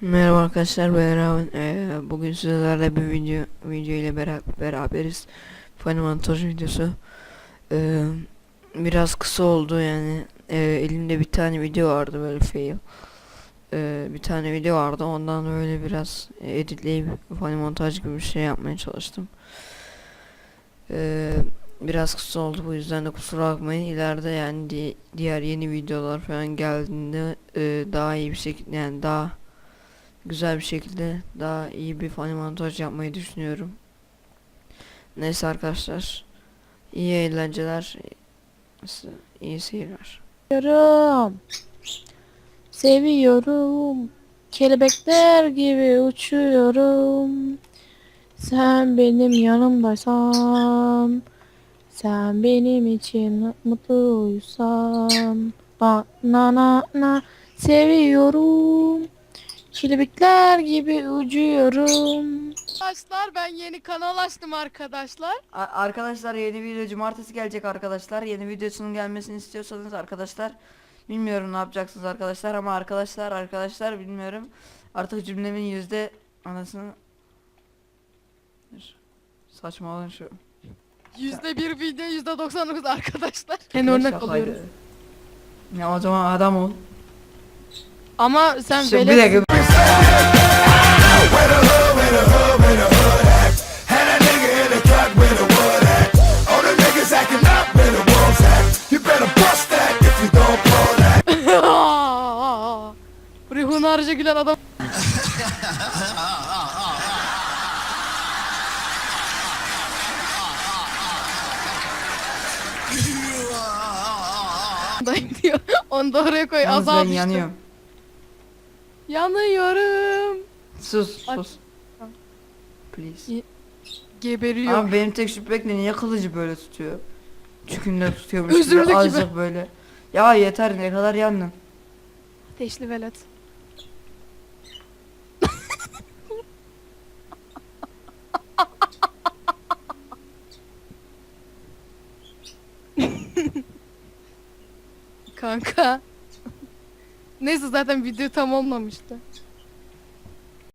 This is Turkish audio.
Merhaba arkadaşlar ben Raven. Ee, bugün sizlerle bir video video ile bera- beraberiz. Montaj videosu. Ee, biraz kısa oldu yani. Ee, elimde bir tane video vardı böyle fail. Ee, bir tane video vardı ondan böyle biraz editleyip final montaj gibi bir şey yapmaya çalıştım. Ee, biraz kısa oldu bu yüzden de kusura bakmayın. İleride yani di- diğer yeni videolar falan geldiğinde e, daha iyi bir şekilde yani daha güzel bir şekilde daha iyi bir fani montaj yapmayı düşünüyorum. Neyse arkadaşlar. iyi eğlenceler. iyi seyirler. Seviyorum. Seviyorum. Kelebekler gibi uçuyorum. Sen benim yanımdaysan. Sen benim için mutluysan. Na na na na. Seviyorum. Kelebekler gibi uçuyorum. Arkadaşlar ben yeni kanal açtım arkadaşlar. arkadaşlar yeni video cumartesi gelecek arkadaşlar. Yeni videosunun gelmesini istiyorsanız arkadaşlar bilmiyorum ne yapacaksınız arkadaşlar ama arkadaşlar arkadaşlar bilmiyorum. Artık cümlemin yüzde anasını Dur. Saçma olan şu. Yüzde bir video yüzde 99 arkadaşlar. En örnek alıyorum. Ya o zaman adam ol. Ama sen bir dakika. Buraya hunharca gülen adam. Diyor. Onu da oraya koy. Yalnız ben yanıyorum. Yanıyorum. Sus Ay. sus. Please. Geberiyor. Ama benim tek şüphek ne niye kılıcı böyle tutuyor? Çükünde tutuyormuş Özürlü gibi gibi. azıcık böyle. Ya yeter ne kadar yandın. Ateşli velet. Kanka. Neyse zaten video tam olmamıştı.